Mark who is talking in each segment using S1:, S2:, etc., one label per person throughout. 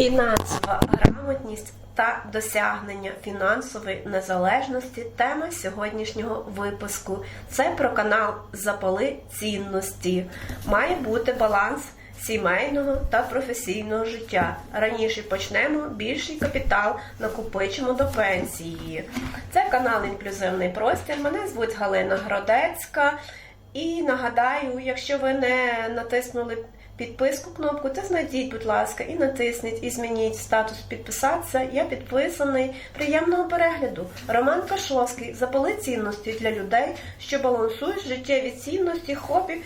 S1: Фінансова грамотність та досягнення фінансової незалежності тема сьогоднішнього випуску. Це про канал Запали цінності. Має бути баланс сімейного та професійного життя. Раніше почнемо більший капітал накопичимо до пенсії. Це канал Інклюзивний простір. Мене звуть Галина Гродецька. І нагадаю, якщо ви не натиснули підписку кнопку, то знайдіть, будь ласка, і натисніть, і змініть статус підписатися. Я підписаний. Приємного перегляду. Роман Кашовський запали цінності для людей, що балансують життєві цінності, хобі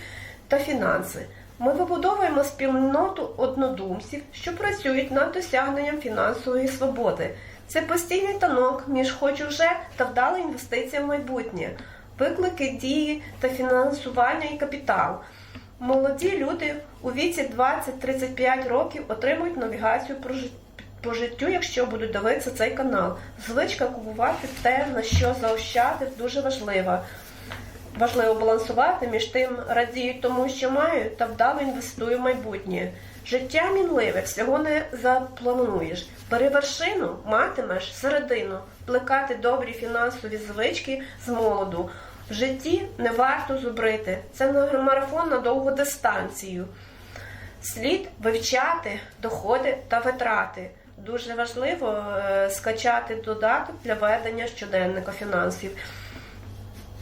S1: та фінанси. Ми вибудовуємо спільноту однодумців, що працюють над досягненням фінансової свободи. Це постійний танок між хочу вже та вдала інвестиція в майбутнє, виклики дії та фінансування і капітал. Молоді люди у віці 20-35 років отримують навігацію про жит- по життю, якщо будуть дивитися цей канал. Звичка купувати те, на що заощадив, дуже важлива. Важливо балансувати між тим радію тому, що маю, та вдало інвестую в майбутнє. Життя мінливе, всього не заплануєш. Бери вершину, матимеш середину, плекати добрі фінансові звички з молоду. В житті не варто зубрити. Це марафон на довгу дистанцію. Слід вивчати доходи та витрати. Дуже важливо е, скачати додаток для ведення щоденника фінансів.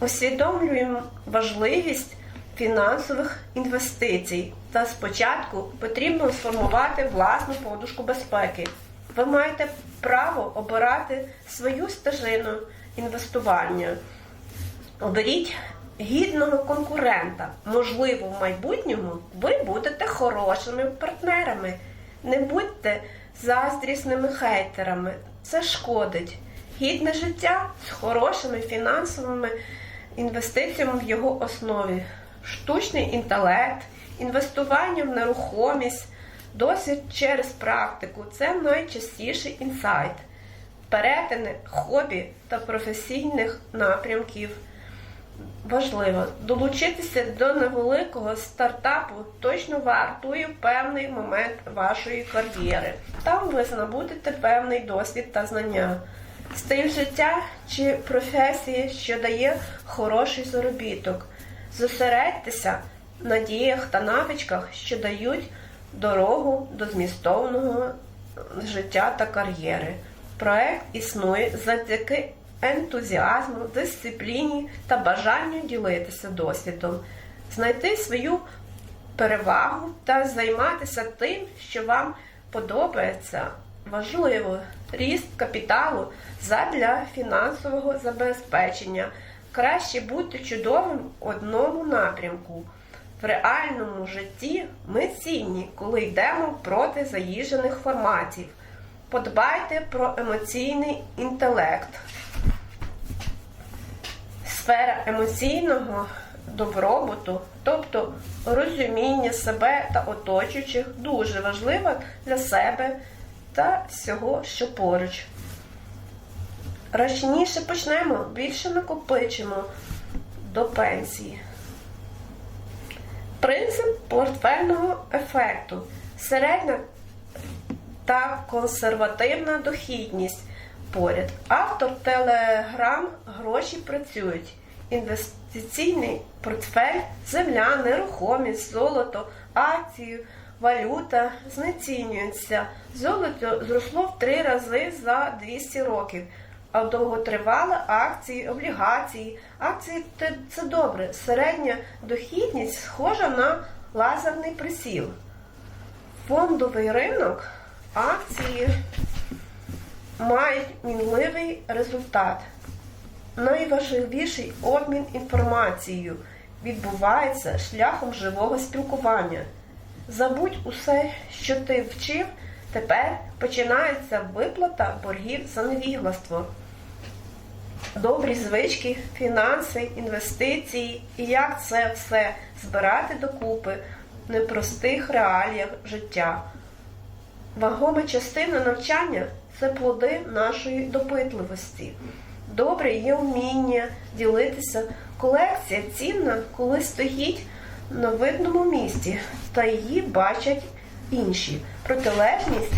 S1: Усвідомлюємо важливість фінансових інвестицій. Та спочатку потрібно сформувати власну подушку безпеки. Ви маєте право обирати свою стежину інвестування. Оберіть гідного конкурента. Можливо, в майбутньому ви будете хорошими партнерами. Не будьте заздрісними хейтерами. Це шкодить. Гідне життя з хорошими фінансовими інвестиціями в його основі. Штучний інтелект, інвестування в нерухомість, досвід через практику це найчастіший інсайт. Перетини хобі та професійних напрямків. Важливо долучитися до невеликого стартапу точно вартує певний момент вашої кар'єри. Там ви здобудете певний досвід та знання, стиль життя чи професії, що дає хороший заробіток. Зосередьтеся на діях та навичках, що дають дорогу до змістовного життя та кар'єри. Проект існує завдяки ентузіазму, дисципліні та бажанню ділитися досвідом, знайти свою перевагу та займатися тим, що вам подобається. Важливо ріст капіталу задля фінансового забезпечення. Краще бути чудовим в одному напрямку. В реальному житті ми цінні, коли йдемо проти заїжджених форматів. Подбайте про емоційний інтелект. Сфера емоційного добробуту, тобто розуміння себе та оточуючих, дуже важлива для себе та всього, що поруч. Раніше почнемо, більше накопичимо до пенсії. Принцип портфельного ефекту. Середня та консервативна дохідність поряд. Автор телеграм гроші працюють. Інвестиційний портфель, земля, нерухомість, золото, акції, валюта знецінюються. Золото зросло в три рази за 200 років. А довготривали акції, облігації. Акції це добре. Середня дохідність схожа на лазерний присіл. Фондовий ринок акції мають мінливий результат. Найважливіший обмін інформацією відбувається шляхом живого спілкування. Забудь усе, що ти вчив, тепер починається виплата боргів за невігластво. Добрі звички, фінанси, інвестиції і як це все збирати докупи в непростих реаліях життя. Вагома частина навчання це плоди нашої допитливості. Добре є вміння ділитися. Колекція цінна, коли стоїть на видному місці, та її бачать інші. Протилежність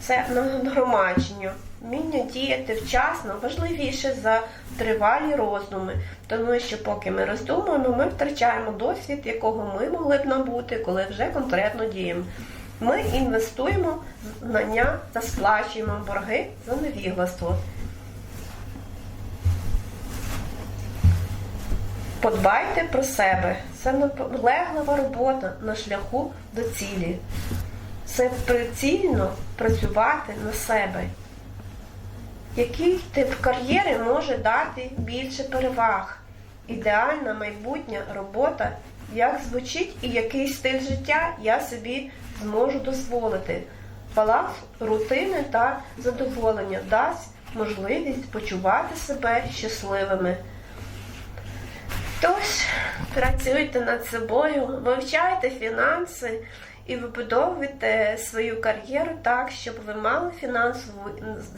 S1: це нагромадження. Вміння діяти вчасно важливіше за тривалі роздуми, тому що поки ми роздумуємо, ми втрачаємо досвід, якого ми могли б набути, коли вже конкретно діємо. Ми інвестуємо в знання та сплачуємо борги за невігластво. Подбайте про себе. Це наполеглива робота на шляху до цілі. Це прицільно працювати на себе. Який тип кар'єри може дати більше переваг? Ідеальна майбутня робота, як звучить і який стиль життя я собі зможу дозволити. Баланс рутини та задоволення дасть можливість почувати себе щасливими. Тож, працюйте над собою, вивчайте фінанси і вибудовуйте свою кар'єру так, щоб ви мали фінансове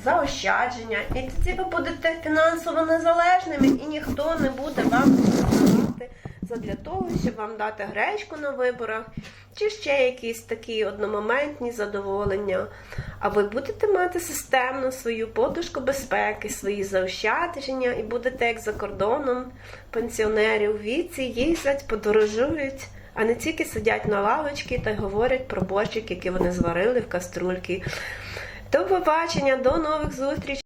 S1: заощадження. І тоді ви будете фінансово незалежними і ніхто не буде вам допомагати задля того, щоб вам дати гречку на виборах, чи ще якісь такі одномоментні задоволення. А ви будете мати системну свою подушку безпеки, свої заощадження, і будете, як за кордоном, пенсіонери у віці їздять, подорожують, а не тільки сидять на лавочці та й говорять про борщик, який вони зварили в каструльки. До побачення, до нових зустрічей!